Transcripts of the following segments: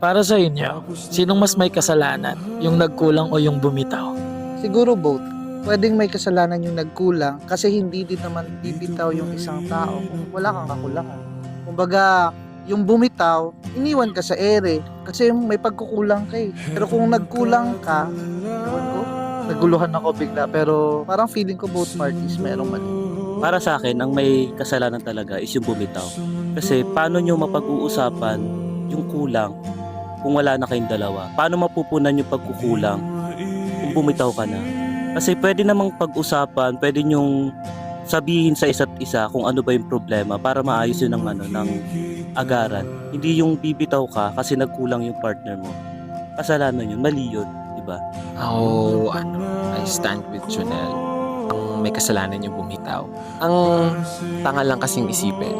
Para sa inyo, sinong mas may kasalanan? Yung nagkulang o yung bumitaw? Siguro both. Pwedeng may kasalanan yung nagkulang kasi hindi din naman bibitaw yung isang tao kung wala kang kakulangan. Kumbaga, yung bumitaw, iniwan ka sa ere kasi may pagkukulang ka eh. Pero kung nagkulang ka, ko, naguluhan ako bigla pero parang feeling ko both parties merong mali. Para sa akin, ang may kasalanan talaga is yung bumitaw. Kasi paano nyo mapag-uusapan yung kulang kung wala na kayong dalawa? Paano mapupunan yung pagkukulang kung bumitaw ka na? Kasi pwede namang pag-usapan, pwede nyong sabihin sa isa't isa kung ano ba yung problema para maayos yun ng, ano, ng agaran. Hindi yung bibitaw ka kasi nagkulang yung partner mo. Kasalanan yun, mali yun, di ba? Ako, ano, I stand with Junel. Ang may kasalanan yung bumitaw. Ang tanga lang kasing isipin.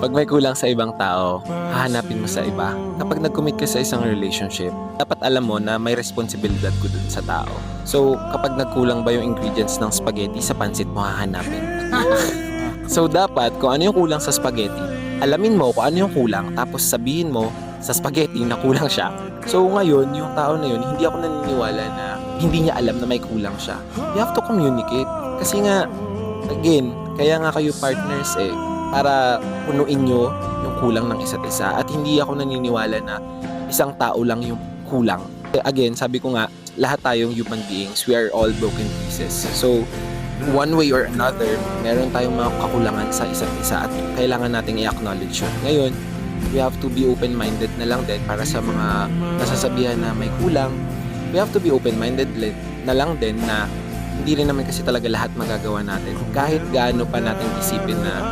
Pag may kulang sa ibang tao, hahanapin mo sa iba. Kapag nag-commit ka sa isang relationship, dapat alam mo na may responsibilidad ko dun sa tao. So, kapag nagkulang ba yung ingredients ng spaghetti, sa pansit mo hahanapin. so, dapat kung ano yung kulang sa spaghetti, alamin mo kung ano yung kulang, tapos sabihin mo sa spaghetti na kulang siya. So, ngayon, yung tao na yun, hindi ako naniniwala na hindi niya alam na may kulang siya. You have to communicate. Kasi nga, again, kaya nga kayo partners eh, para punuin nyo yung kulang ng isa't isa. At hindi ako naniniwala na isang tao lang yung kulang. Again, sabi ko nga, lahat tayong human beings, we are all broken pieces. So, one way or another, meron tayong mga kakulangan sa isa't isa at kailangan nating i-acknowledge yun. Ngayon, we have to be open-minded na lang din para sa mga nasasabihan na may kulang. We have to be open-minded na lang din na hindi rin naman kasi talaga lahat magagawa natin. Kahit gaano pa natin isipin na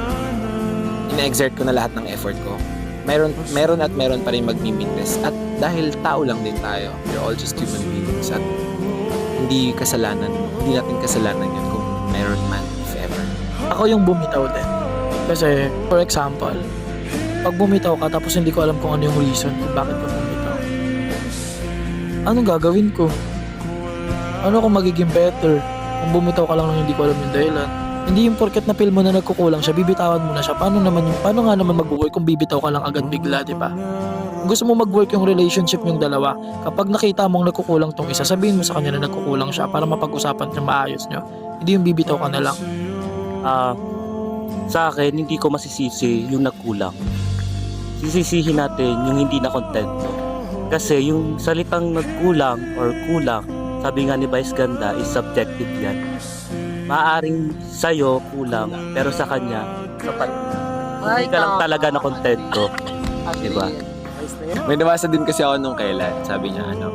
ina-exert ko na lahat ng effort ko, meron, meron at meron pa rin magmimintes. At dahil tao lang din tayo, we're all just human beings. At hindi kasalanan, hindi natin kasalanan yun kung meron man, if ever. Ako yung bumitaw din. Kasi, for example, pag bumitaw ka tapos hindi ko alam kung ano yung reason kung bakit ka bumitaw. Anong gagawin ko? Ano kung magiging better? Kung bumitaw ka lang nang hindi ko alam yung dahilan. Hindi yung porket na feel mo na nagkukulang siya, bibitawan mo na siya. Paano naman yung, paano nga naman mag-work kung bibitaw ka lang agad bigla, di ba? Gusto mo mag-work yung relationship yung dalawa, kapag nakita mong nagkukulang tong isa, sabihin mo sa kanya na nagkukulang siya para mapag-usapan niya maayos nyo. Hindi yung bibitaw ka na lang. Ah, sa akin, hindi ko masisisi yung nagkulang. Sisisihin natin yung hindi na kontento. Kasi yung salitang nagkulang or kulang, sabi nga ni Vice Ganda, is subjective yan. Maaring sa'yo kulang, pero sa kanya, sapat na. Hindi ka lang talaga na kontento. Diba? May nabasa din kasi ako nung kailan. Sabi niya, ano,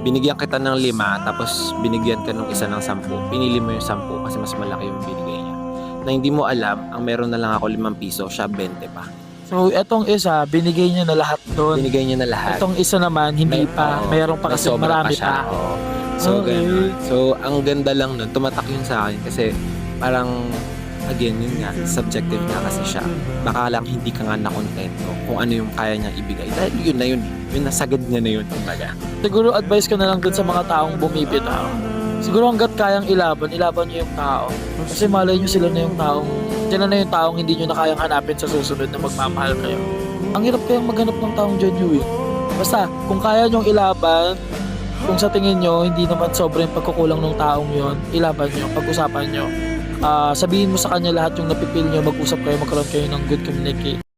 binigyan kita ng lima, tapos binigyan ka nung isa ng sampu. Pinili mo yung sampu kasi mas malaki yung binigay niya. Na hindi mo alam, ang meron na lang ako limang piso, siya 20 pa. So, etong isa, binigay niya na lahat doon. Binigay niya na lahat. Itong isa naman, hindi May- pa. oo, Mayroon pa may kasi sobra marami siya. pa. Oo. So, Okay. ganun. So, ang ganda lang nun, tumatak yun sa akin kasi parang, again, yun nga, subjective nga kasi siya. Baka lang hindi ka nga nakontento kung ano yung kaya niya ibigay. Dahil yun na yun, yun nasagad niya na yun, kumbaga. Siguro advice ko na lang dun sa mga taong bumibitaw. Siguro hanggat kayang ilaban, ilaban niyo yung tao. Kasi malay niyo sila na yung taong, sila na yung taong hindi niyo na kayang hanapin sa susunod na magmamahal kayo. Ang hirap kayang maghanap ng taong genuine. Basta, kung kaya niyong ilaban, kung sa tingin niyo hindi naman sobrang pagkukulang ng taong yon, ilaban niyo, pag-usapan niyo. Ah, sabihin mo sa kanya lahat yung napipil niyo, mag-usap kayo, magkaroon kayo ng good communica-